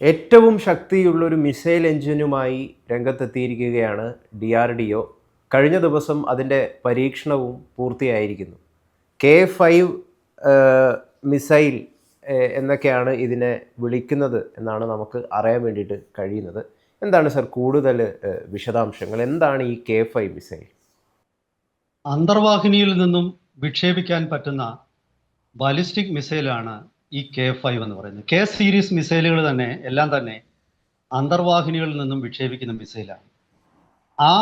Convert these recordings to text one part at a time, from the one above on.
ഏറ്റവും ശക്തിയുള്ള ഒരു മിസൈൽ എഞ്ചിനുമായി രംഗത്തെത്തിയിരിക്കുകയാണ് ഡി ആർ ഡി ഒ. കഴിഞ്ഞ ദിവസം അതിന്റെ പരീക്ഷണവും പൂർത്തിയായിരിക്കുന്നു. കെ ഫൈവ് മിസൈൽ എന്നൊക്കെയാണ് ഇതിനെ വിളിക്കുന്നത് എന്നാണ് നമുക്ക് അറിയാൻ വേണ്ടിയിട്ട് കഴിയുന്നത്. എന്താണ് സർ കൂടുതൽ വിശദാംശങ്ങൾ? എന്താണ് ഈ കെ ഫൈവ് മിസൈൽ? അന്തർവാഹിനിയിൽ നിന്നും വിക്ഷേപിക്കാൻ പറ്റുന്ന ബാലിസ്റ്റിക് മിസൈലാണ് ഈ കെ ഫൈവ് എന്ന് പറയുന്നത്. കെ സീരീസ് മിസൈലുകൾ തന്നെ എല്ലാം തന്നെ അന്തർവാഹിനികളിൽ നിന്നും വിക്ഷേപിക്കുന്ന മിസൈലാണ് ആ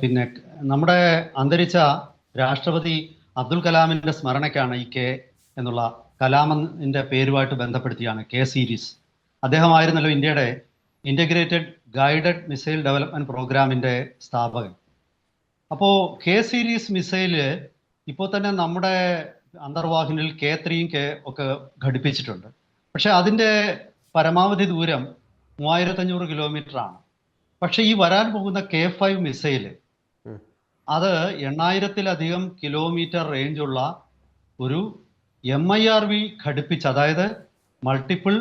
പിന്നെ നമ്മുടെ അന്തരിച്ച രാഷ്ട്രപതി അബ്ദുൽ കലാമിന്റെ സ്മരണയ്ക്കാണ് ഈ കെ എന്നുള്ള കലാമിന്റെ പേരുമായിട്ട് ബന്ധപ്പെടുത്തിയാണ് കെ സീരീസ് അദ്ദേഹമായിരുന്നല്ലോ ഇന്ത്യയുടെ ഇന്റഗ്രേറ്റഡ് ഗൈഡഡ് മിസൈൽ ഡെവലപ്മെന്റ് പ്രോഗ്രാമിന്റെ സ്ഥാപകൻ. അപ്പോൾ കെ സീരീസ് മിസൈൽ ഇപ്പോൾ തന്നെ നമ്മുടെ അന്തർവാഹിനിയിൽ കെ ത്രീയും കെ ഒക്കെ ഘടിപ്പിച്ചിട്ടുണ്ട് പക്ഷെ അതിന്റെ പരമാവധി ദൂരം മൂവായിരത്തഞ്ഞൂറ് കിലോമീറ്റർ ആണ് പക്ഷെ ഈ വരാൻ പോകുന്ന കെ ഫൈവ് മിസൈൽ. അത് എണ്ണായിരത്തിലധികം കിലോമീറ്റർ റേഞ്ചുള്ള ഒരു എം ഐ ആർ വി ഘടിപ്പിച്ച് അതായത് multiple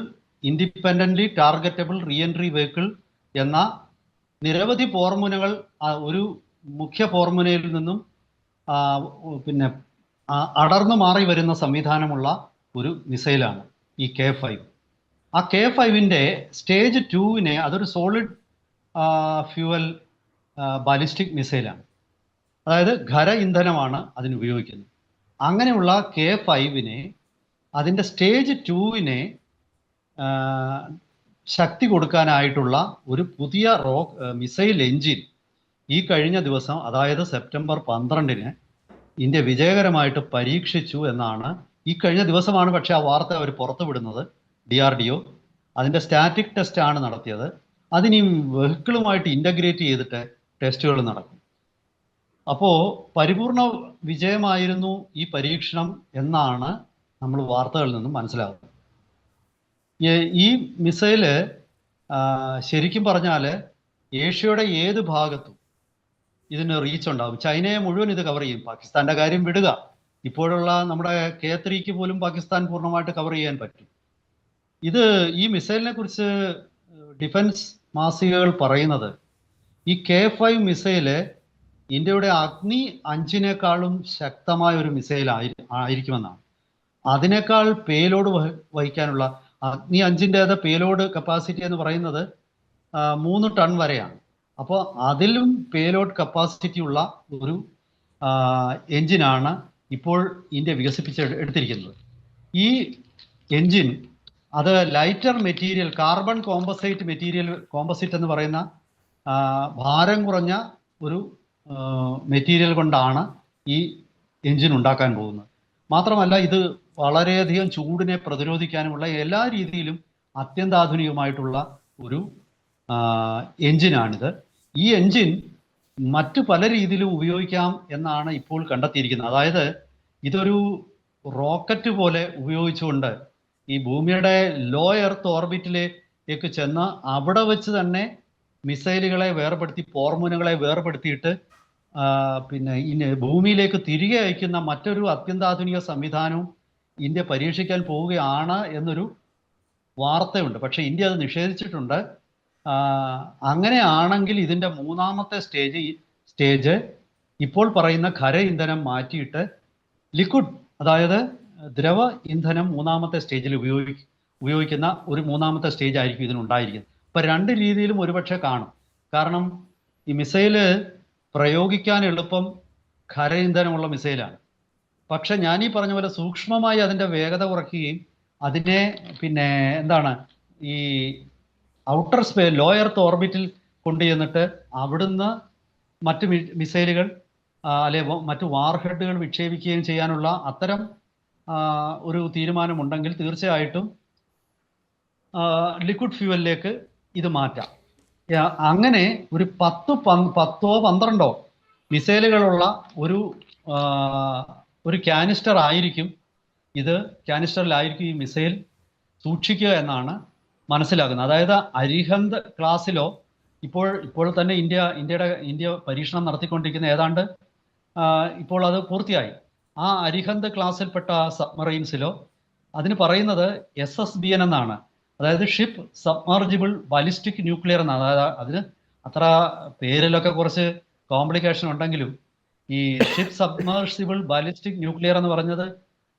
independently targetable reentry vehicle എന്ന നിരവധി ഫോർമുലകൾ ഒരു മുഖ്യ ഫോർമുലയിൽ നിന്നും പിന്നെ അടർന്നു മാറി വരുന്ന സംവിധാനമുള്ള ഒരു മിസൈലാണ് ഈ കെ ഫൈവ് ആ കെ ഫൈവിന്റെ സ്റ്റേജ് ടുവിനെ അതൊരു സോളിഡ് ഫ്യൂവൽ ബാലിസ്റ്റിക് മിസൈലാണ്. അതായത് ഖര ഇന്ധനമാണ് അതിന് ഉപയോഗിക്കുന്നത്. അങ്ങനെയുള്ള കെ ഫൈവിനെ അതിന്റെ സ്റ്റേജ് ടുവിനെ ശക്തി കൊടുക്കാനായിട്ടുള്ള ഒരു പുതിയ റോ മിസൈൽ എഞ്ചിൻ ഈ കഴിഞ്ഞ ദിവസം അതായത് സെപ്റ്റംബർ പന്ത്രണ്ടിന് ഇന്ത്യ വിജയകരമായിട്ട് പരീക്ഷിച്ചു എന്നാണ് ഈ കഴിഞ്ഞ ദിവസമാണ് പക്ഷേ ആ വാർത്ത അവർ പുറത്തുവിടുന്നത് ഡി ആർ ഡി ഒ അതിന്റെ സ്റ്റാറ്റിക് ടെസ്റ്റ് ആണ് നടത്തിയത്. അതിനി വെഹിക്കിളുമായിട്ട് ഇന്റഗ്രേറ്റ് ചെയ്തിട്ട് ടെസ്റ്റുകൾ നടക്കും. അപ്പോൾ പരിപൂർണ വിജയമായിരുന്നു ഈ പരീക്ഷണം എന്നാണ് നമ്മൾ വാർത്തകളിൽ നിന്നും മനസ്സിലാകുന്നത് ഈ- മിസൈൽ ശരിക്കും പറഞ്ഞാൽ ഏഷ്യയുടെ ഏത് ഭാഗത്തും ഇതിന് റീച്ച് ഉണ്ടാകും. ചൈനയെ മുഴുവൻ ഇത് കവർ ചെയ്യും. പാകിസ്ഥാന്റെ കാര്യം വിടുക. ഇപ്പോഴുള്ള നമ്മുടെ കെ ത്രീക്ക് പോലും പാകിസ്ഥാൻ പൂർണമായിട്ട് കവർ ചെയ്യാൻ പറ്റും. ഇത് ഈ മിസൈലിനെ കുറിച്ച് ഡിഫൻസ് മാസികകൾ പറയുന്നത് ഈ കെ ഫൈവ് മിസൈൽ ഇന്ത്യയുടെ അഗ്നി അഞ്ചിനേക്കാളും ശക്തമായ ഒരു മിസൈൽ ആയിരിക്കുമെന്നാണ്. അതിനേക്കാൾ പേലോഡ് വഹിക്കാനുള്ള അഗ്നി അഞ്ചിന്റെ പേലോഡ് കപ്പാസിറ്റി എന്ന് പറയുന്നത് മൂന്ന് ടൺ വരെയാണ്. അപ്പോൾ അതിലും പേലോഡ് കപ്പാസിറ്റി ഉള്ള ഒരു എഞ്ചിനാണ് ഇപ്പോൾ ഇന്ത്യ വികസിപ്പിച്ച് എടുത്തിരിക്കുന്നത്. ഈ എഞ്ചിൻ അത് lighter material carbon composite material composite എന്ന് പറയുന്ന ഭാരം കുറഞ്ഞ ഒരു മെറ്റീരിയൽ കൊണ്ടാണ് ഈ എഞ്ചിൻ ഉണ്ടാക്കാൻ പോകുന്നത്. മാത്രമല്ല ഇത് വളരെയധികം ചൂടിനെ പ്രതിരോധിക്കാനുമുള്ള എല്ലാ രീതിയിലും അത്യന്താധുനികമായിട്ടുള്ള ഒരു എഞ്ചിനാണിത്. ഈ എഞ്ചിൻ മറ്റു പല രീതിയിലും ഉപയോഗിക്കാം എന്നാണ് ഇപ്പോൾ കണ്ടെത്തിയിരിക്കുന്നത്. അതായത് ഇതൊരു റോക്കറ്റ് പോലെ ഉപയോഗിച്ചുകൊണ്ട് ഈ ഭൂമിയുടെ ലോ എർത്ത് ഓർബിറ്റിലേക്ക് ചെന്ന് അവിടെ വെച്ച് തന്നെ മിസൈലുകളെ വേർപെടുത്തി പോർമുനകളെ വേർപെടുത്തിയിട്ട് പിന്നെ ഇനി ഭൂമിയിലേക്ക് തിരികെ അയക്കുന്ന മറ്റൊരു അത്യന്താധുനിക സംവിധാനവും ഇന്ത്യ പരീക്ഷിക്കാൻ പോവുകയാണ് എന്നൊരു വാർത്തയുണ്ട്. പക്ഷേ ഇന്ത്യ അത് നിഷേധിച്ചിട്ടുണ്ട്. അങ്ങനെയാണെങ്കിൽ ഇതിന്റെ മൂന്നാമത്തെ സ്റ്റേജ് സ്റ്റേജ് ഇപ്പോൾ പറയുന്ന ഖര ഇന്ധനം മാറ്റിയിട്ട് ലിക്വിഡ് അതായത് ദ്രവ ഇന്ധനം മൂന്നാമത്തെ സ്റ്റേജിൽ ഉപയോഗി ഉപയോഗിക്കുന്ന ഒരു മൂന്നാമത്തെ സ്റ്റേജ് ആയിരിക്കും ഇതിനുണ്ടായിരിക്കുന്നത് ഇപ്പൊ രണ്ട് രീതിയിലും ഒരുപക്ഷെ കാണും. കാരണം ഈ മിസൈൽ പ്രയോഗിക്കാൻ എളുപ്പം ഖര ഇന്ധനമുള്ള മിസൈലാണ് പക്ഷെ ഞാൻ ഈ പറഞ്ഞ പോലെ സൂക്ഷ്മമായി അതിന്റെ വേഗത കുറയ്ക്കുകയും അതിനെ പിന്നെ എന്താണ് ഈ ഔട്ടർ സ്പേ ലോയർ എർത്ത് ഓർബിറ്റിൽ കൊണ്ടുചെന്നിട്ട് അവിടുന്ന് മറ്റ് മിസൈലുകൾ അല്ലെ മറ്റ് വാർഹെഡുകൾ വിക്ഷേപിക്കുകയും ചെയ്യാനുള്ള അത്തരം ഒരു തീരുമാനമുണ്ടെങ്കിൽ തീർച്ചയായിട്ടും ലിക്വിഡ് ഫ്യൂവലിലേക്ക് ഇത് മാറ്റാം. അങ്ങനെ ഒരു പത്ത് പത്തോ പന്ത്രണ്ടോ മിസൈലുകളുള്ള ഒരു ഒരു കാനിസ്റ്റർ ആയിരിക്കും ഇത്. കാനിസ്റ്ററിലായിരിക്കും ഈ മിസൈൽ സൂക്ഷിക്കുക എന്നാണ് മനസ്സിലാക്കുന്നത്. അതായത് അരിഹന്ത് ക്ലാസ്സിലോ ഇപ്പോൾ ഇപ്പോൾ തന്നെ ഇന്ത്യ ഇന്ത്യയുടെ ഇന്ത്യ പരീക്ഷണം നടത്തിക്കൊണ്ടിരിക്കുന്ന ഏതാണ്ട് ഇപ്പോൾ അത് പൂർത്തിയായി. ആ അരിഹന്ത് ക്ലാസ്സിൽപ്പെട്ട സബ്മറൈൻസിലോ അതിന് പറയുന്നത് എസ് എസ് ബി എൻ എന്നാണ്. അതായത് ഷിപ്പ് സബ്മർജിബിൾ ബാലിസ്റ്റിക് ന്യൂക്ലിയർ എന്നാണ്. അതായത് അതിന് അത്ര പേരിലൊക്കെ കുറച്ച് കോംപ്ലിക്കേഷൻ ഉണ്ടെങ്കിലും ഈ ഷിപ്പ് സബ്മർസിബിൾ ബാലിസ്റ്റിക് ന്യൂക്ലിയർ എന്ന് പറഞ്ഞത്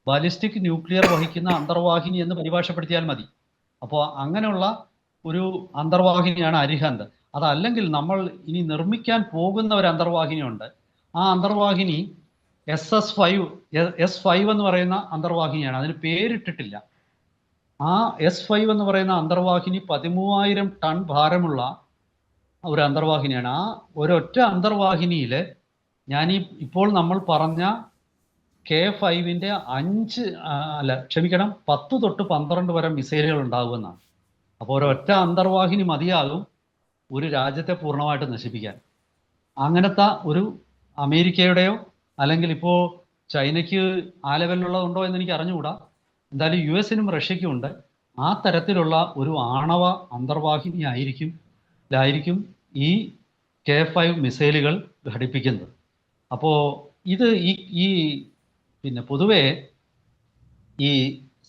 ബാലിസ്റ്റിക് ന്യൂക്ലിയർ വഹിക്കുന്ന അന്തർവാഹിനി എന്ന് പരിഭാഷപ്പെടുത്തിയാൽ മതി. അപ്പോൾ അങ്ങനെയുള്ള ഒരു അന്തർവാഹിനിയാണ് അരിഹന്ത്. അതല്ലെങ്കിൽ നമ്മൾ ഇനി നിർമ്മിക്കാൻ പോകുന്ന ഒരു അന്തർവാഹിനിയുണ്ട്. ആ അന്തർവാഹിനി S S five S five എന്ന് പറയുന്ന അന്തർവാഹിനിയാണ്. അതിന് പേരിട്ടിട്ടില്ല. ആ എസ് ഫൈവ് എന്ന് പറയുന്ന അന്തർവാഹിനി പതിമൂവായിരം ടൺ ഭാരമുള്ള ഒരു അന്തർവാഹിനിയാണ്. ആ ഒരൊറ്റ അന്തർവാഹിനിയിൽ ഞാൻ ഈ ഇപ്പോൾ നമ്മൾ പറഞ്ഞ കെ ഫൈവിന്റെ അഞ്ച് അല്ല ക്ഷമിക്കണം പത്ത് തൊട്ട് പന്ത്രണ്ട് വരെ മിസൈലുകൾ ഉണ്ടാകുമെന്നാണ് അപ്പോൾ ഒരൊറ്റ അന്തർവാഹിനി മതിയാകും ഒരു രാജ്യത്തെ പൂർണമായിട്ട് നശിപ്പിക്കാൻ. അങ്ങനത്തെ ഒരു അമേരിക്കയുടെയോ അല്ലെങ്കിൽ ഇപ്പോൾ ചൈനയ്ക്ക് ആ ലെവലിലുള്ളതുണ്ടോ എന്ന് എനിക്ക് അറിഞ്ഞുകൂടാ. എന്തായാലും യു എസിനും റഷ്യയ്ക്കും ഉണ്ട്. ആ തരത്തിലുള്ള ഒരു ആണവ അന്തർവാഹിനി ആയിരിക്കും ലായിരിക്കും ഈ കെ ഫൈവ് മിസൈലുകൾ ഘടിപ്പിക്കുന്നത്. അപ്പോൾ ഇത് ഈ ഈ പിന്നെ പൊതുവേ ഈ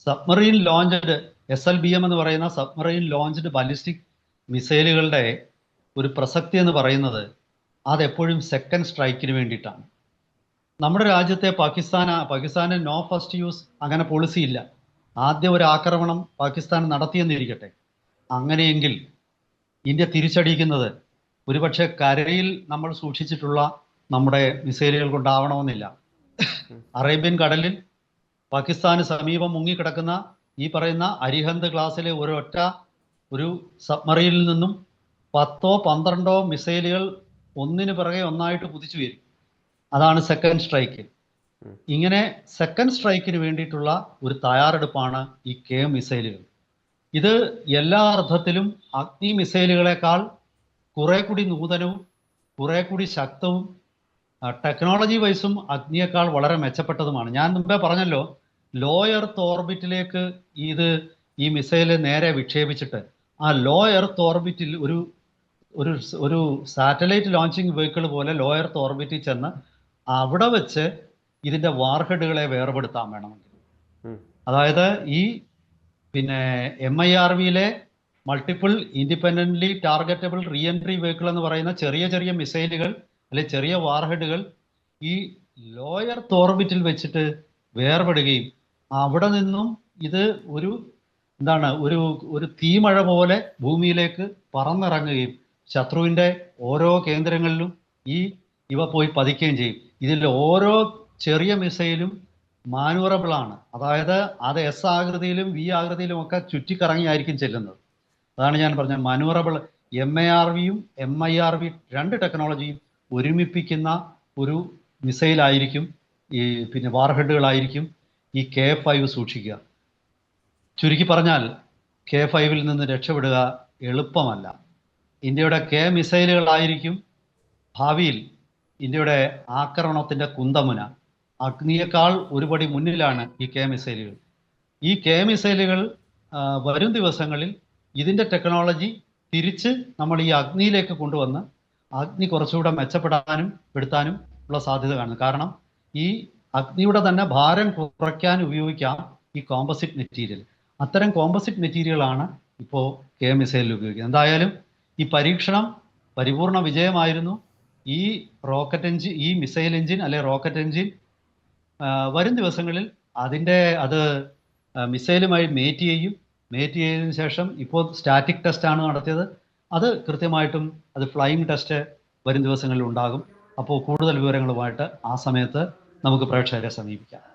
submarine launched S L B M എന്ന് പറയുന്ന സബ്മറീൻ ലോഞ്ച്ഡ് ബാലിസ്റ്റിക് മിസൈലുകളുടെ ഒരു പ്രസക്തി എന്ന് പറയുന്നത് അതെപ്പോഴും സെക്കൻഡ് സ്ട്രൈക്കിന് വേണ്ടിയിട്ടാണ്. നമ്മുടെ രാജ്യത്തെ പാകിസ്ഥാന പാകിസ്ഥാന് നോ ഫസ്റ്റ് യൂസ് അങ്ങനെ പോളിസി ഇല്ല. ആദ്യം ഒരു ആക്രമണം പാകിസ്ഥാൻ നടത്തിയെന്നിരിക്കട്ടെ. അങ്ങനെയെങ്കിൽ ഇന്ത്യ തിരിച്ചടിക്കുന്നത് ഒരുപക്ഷെ കരയിൽ നമ്മൾ സൂക്ഷിച്ചിട്ടുള്ള നമ്മുടെ മിസൈലുകൾ കൊണ്ടാവണമെന്നില്ല. അറേബ്യൻ കടലിൽ പാകിസ്ഥാന് സമീപം മുങ്ങിക്കിടക്കുന്ന ഈ പറയുന്ന അരിഹന്ത് ക്ലാസ്സിലെ ഒരൊറ്റ ഒരു സബ്മറീനിൽ നിന്നും പത്തോ പന്ത്രണ്ടോ മിസൈലുകൾ ഒന്നിന് പിറകെ ഒന്നായിട്ട് കുതിച്ചു വരും അതാണ് സെക്കൻഡ് സ്ട്രൈക്ക് ഇങ്ങനെ സെക്കൻഡ് സ്ട്രൈക്കിന് വേണ്ടിയിട്ടുള്ള ഒരു തയ്യാറെടുപ്പാണ് ഈ കെ മിസൈലുകൾ. ഇത് എല്ലാ അർത്ഥത്തിലും അഗ്നി മിസൈലുകളെക്കാൾ കുറെ കൂടി നൂതനവും കുറെ കൂടി ശക്തവും ടെക്നോളജി വൈസും അഗ്നിയേക്കാൾ വളരെ മെച്ചപ്പെട്ടതുമാണ്. ഞാൻ മുമ്പേ പറഞ്ഞല്ലോ ലോ എർത്ത് ഓർബിറ്റിലേക്ക് ഇത് ഈ മിസൈൽ നേരെ വിക്ഷേപിച്ചിട്ട് ആ ലോ എർത്ത് ഓർബിറ്റിൽ ഒരു ഒരു ഒരു സാറ്റലൈറ്റ് ലോഞ്ചിങ് വെഹിക്കിൾ പോലെ ലോ എർത്ത് ഓർബിറ്റിൽ ചെന്ന് അവിടെ വെച്ച് ഇതിന്റെ വാർഹെഡുകളെ വേർപെടുത്താൻ വേണമെങ്കിൽ. അതായത് ഈ പിന്നെ എം ഐ ആർ വിയിലെ multiple independently targetable reentry vehicle എന്ന് പറയുന്ന ചെറിയ ചെറിയ മിസൈലുകൾ അല്ലെ ചെറിയ വാർഹെഡുകൾ ഈ ലോയർ തോർബിറ്റിൽ വെച്ചിട്ട് വേർപെടുകയും അവിടെ നിന്നും ഇത് ഒരു എന്താണ് ഒരു ഒരു തീമഴ പോലെ ഭൂമിയിലേക്ക് പറന്നിറങ്ങുകയും ശത്രുവിന്റെ ഓരോ കേന്ദ്രങ്ങളിലും ഈ ഇവ പോയി പതിക്കുകയും ചെയ്യും. ഇതിൽ ഓരോ ചെറിയ മിസൈലും മാനുവറബിൾ ആണ്. അതായത് അത് എസ് ആകൃതിയിലും വി ആകൃതിയിലും ഒക്കെ ചുറ്റിക്കറങ്ങിയായിരിക്കും ചെല്ലുന്നത്. അതാണ് ഞാൻ പറഞ്ഞത്. മാനുവറബിൾ എം എ ആർ വിയും എം ഐ ആർ വി രണ്ട് ടെക്നോളജിയും ഒരുമിപ്പിക്കുന്ന ഒരു മിസൈലായിരിക്കും ഈ പിന്നെ വാർഹെഡുകളായിരിക്കും ഈ കെ ഫൈവ് സൂക്ഷിക്കുക. ചുരുക്കി പറഞ്ഞാൽ കെ ഫൈവിൽ നിന്ന് രക്ഷപ്പെടുക എളുപ്പമല്ല. ഇന്ത്യയുടെ കെ മിസൈലുകളായിരിക്കും ഭാവിയിൽ ഇന്ത്യയുടെ ആക്രമണത്തിന്റെ കുന്തമുന. അഗ്നിയേക്കാൾ ഒരുപടി മുന്നിലാണ് ഈ കെ മിസൈലുകൾ. ഈ കെ മിസൈലുകൾ വരും ദിവസങ്ങളിൽ ഇതിന്റെ ടെക്നോളജി തിരിച്ച് നമ്മൾ ഈ അഗ്നിയിലേക്ക് കൊണ്ടുവന്ന് അഗ്നി കുറച്ചുകൂടെ മെച്ചപ്പെടാനും പെടുത്താനും ഉള്ള സാധ്യത കാണുന്നു കാരണം ഈ അഗ്നിയുടെ തന്നെ ഭാരം കുറയ്ക്കാൻ ഉപയോഗിക്കാം ഈ കോമ്പസിറ്റ് മെറ്റീരിയൽ അത്തരം കോമ്പസിറ്റ് മെറ്റീരിയലാണ് ഇപ്പോൾ കെ മിസൈലിൽ ഉപയോഗിക്കുന്നത്. എന്തായാലും ഈ പരീക്ഷണം പരിപൂർണ വിജയമായിരുന്നു. ഈ റോക്കറ്റ് എഞ്ചിൻ ഈ മിസൈൽ എഞ്ചിൻ അല്ലെ റോക്കറ്റ് എഞ്ചിൻ വരും ദിവസങ്ങളിൽ അതിന്റെ അത് മിസൈലുമായി മേറ്റ് ചെയ്യും. മേറ്റ് ചെയ്തതിനു ശേഷം ഇപ്പോൾ സ്റ്റാറ്റിക് ടെസ്റ്റാണ് നടത്തിയത്. അത് കൃത്യമായിട്ടും അത് ഫ്ലൈയിങ് ടെസ്റ്റ് വരും ദിവസങ്ങളിൽ ഉണ്ടാകും. അപ്പോൾ കൂടുതൽ വിവരങ്ങളുമായിട്ട് ആ സമയത്ത് നമുക്ക് പ്രേക്ഷകരെ സമീപിക്കാം.